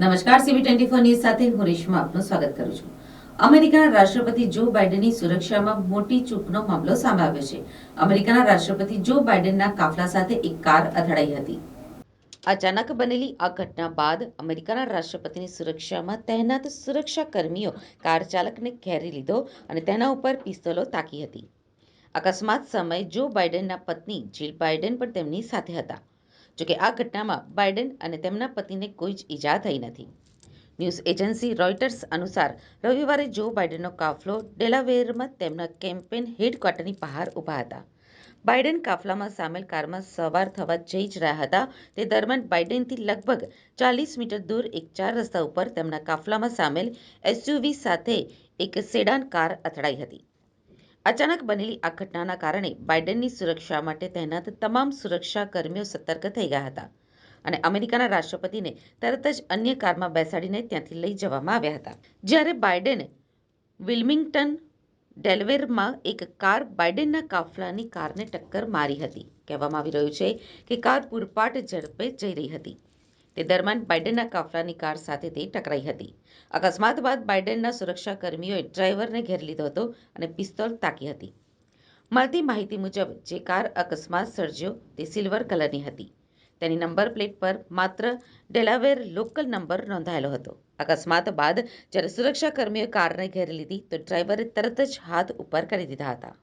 નમસ્કાર સીવી twenty four news સાથે હું રેશમા આપનું સ્વાગત કરું છું. અમેરિકાના રાષ્ટ્રપતિ જો બાઇડનની સુરક્ષામાં મોટી ચૂકનો મામલો સામે આવ્યો છે. અમેરિકાના રાષ્ટ્રપતિ જો બાઇડનના કાફલા સાથે એક કાર અથડાઈ હતી. અચાનક બનેલી આ ઘટના બાદ અમેરિકાના રાષ્ટ્રપતિની સુરક્ષામાં તહેનાત સુરક્ષા કર્મીઓ કાર ચાલકને ઘેરી લીધો અને તેના ઉપર પિસ્તોલો તાકી હતી. અકસ્માત સમયે જો બાઇડનના પત્ની જીલ બાઇડન પણ તેમની સાથે હતા. જોકે આ ઘટનામાં બાઇડન અને તેમના પતિને કોઈ જ ઈજા થઈ નથી. ન્યૂઝ એજન્સી રોયટર્સ અનુસાર રવિવારે જો બાઇડનનો કાફલો ડેલાવેરમાં તેમના કેમ્પેન હેડક્વાર્ટરની બહાર ઊભા હતા. બાઇડન કાફલામાં સામેલ કારમાં સવાર થવા જઈ જ રહ્યા હતા. તે દરમિયાન બાઇડેનથી લગભગ ચાલીસ મીટર દૂર એક ચાર રસ્તા ઉપર તેમના કાફલામાં સામેલ એસયુવી સાથે એક સેડાન કાર અથડાઈ હતી. અચાનક બનેલી આ ઘટનાના કારણે બાઇડનની સુરક્ષા માટે તહેનાત તમામ સુરક્ષા કર્મીઓ સતર્ક થઈ ગયા હતા અને અમેરિકાના રાષ્ટ્રપતિને તરત જ અન્ય કારમાં બેસાડીને ત્યાંથી લઈ જવામાં આવ્યા હતા. જ્યારે બાઇડન વિલ્મિંગ્ટન ડેલવેરમાં એક કાર બાઇડેનના કાફલાની કારને ટક્કર મારી હતી. કહેવામાં આવી રહ્યું છે કે કાર પૂરપાટ ઝડપે જઈ રહી હતી. તે દરમિયાન બાઇડેનના કાફલાની કાર સાથે તે ટકરાઈ હતી. અકસ્માત બાદ બાઇડેનના સુરક્ષા કર્મીઓએ ડ્રાઈવરને ઘેરી લીધો હતો અને પિસ્તોલ તાકી હતી. મળતી માહિતી મુજબ, જે કાર અકસ્માત સર્જ્યો તે સિલ્વર કલરની હતી. તેની નંબર પ્લેટ પર માત્ર ડેલાવેર લોકલ નંબર નોંધાયેલો હતો. અકસ્માત બાદ જ્યારે સુરક્ષાકર્મીઓએ કારને ઘેરી લીધી તો ડ્રાઈવરે તરત જ હાથ ઉપર કરી દીધા હતા.